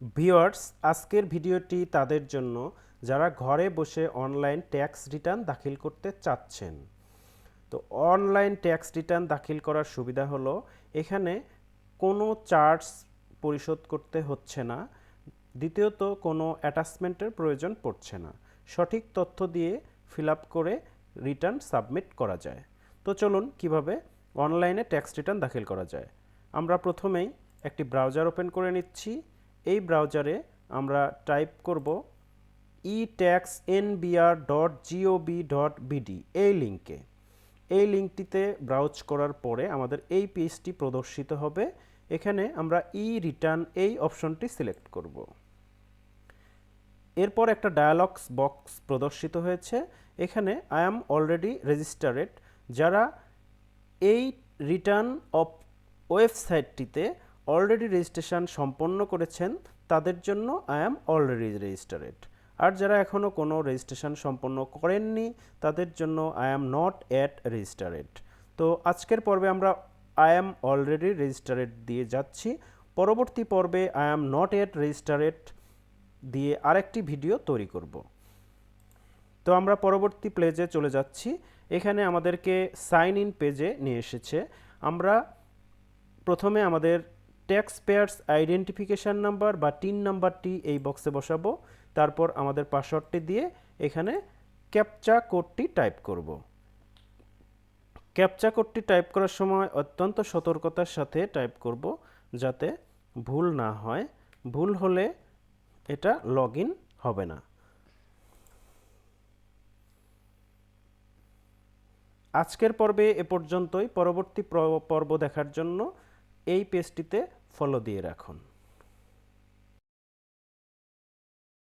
Viewers, আজকের ভিডিওটি তাদের জন্য যারা ঘরে বসে অনলাইন ট্যাক্স রিটার্ন দাখিল করতে চাচ্ছেন। তো অনলাইন ট্যাক্স রিটার্ন দাখিল করার সুবিধা হলো, এখানে কোনো চার্জ পরিশোধ করতে হচ্ছে না। দ্বিতীয়ত, কোনো অ্যাটাচমেন্টের প্রয়োজন পড়ছে না। সঠিক তথ্য দিয়ে ফিল করে রিটার্ন সাবমিট করা যায়। তো চলুন, কীভাবে অনলাইনে ট্যাক্স রিটার্ন দাখিল করা যায়। আমরা প্রথমেই একটি ব্রাউজার ওপেন করে নিচ্ছি। এই ব্রাউজারে আমরা টাইপ করব e tax NBR dot GOB dot BD এই লিঙ্কে এই লিঙ্কটিতে ব্রাউজ করার পরে আমাদের এই পেজটি প্রদর্শিত হবে। এখানে আমরা ই রিটার্ন এই অপশনটি সিলেক্ট করব। এরপর একটা ডায়ালগস বক্স প্রদর্শিত হয়েছে। এখানে আই অ্যাম অলরেডি রেজিস্টারেড যারা এই রিটার্ন অফ ওয়েবসাইটটিতে অলরেডি রেজিস্ট্রেশন সম্পন্ন করেছেন, তাদের জন্য আই অ্যাম অলরেডি রেজিস্টারেড আর যারা এখনও কোনো রেজিস্ট্রেশন সম্পন্ন করেননি, তাদের জন্য I am not at registered তো আজকের পর্বে আমরা আই অ্যাম অলরেডি রেজিস্টারেড দিয়ে যাচ্ছি। পরবর্তী পর্বে I am not at registered দিয়ে আরেকটি ভিডিও তৈরি করব। তো আমরা পরবর্তী পেজে চলে যাচ্ছি। এখানে আমাদেরকে সাইন ইন পেজে নিয়ে এসেছে। আমরা প্রথমে আমাদের ট্যাক্স পেয়ার্স আইডেন্টিফিকেশান নাম্বার বা টিন নাম্বারটি এই বক্সে বসাবো। তারপর আমাদের পাসওয়ার্ডটি দিয়ে এখানে ক্যাপচা কোডটি টাইপ করব। ক্যাপচা কোডটি টাইপ করার সময় অত্যন্ত সতর্কতার সাথে টাইপ করব যাতে ভুল না হয়। ভুল হলে এটা লগ হবে না। আজকের পর্বে এ পর্যন্তই। পরবর্তী প্র- পর্ব দেখার জন্য এই পেজটিতে ফলো দিয়ে রাখুন।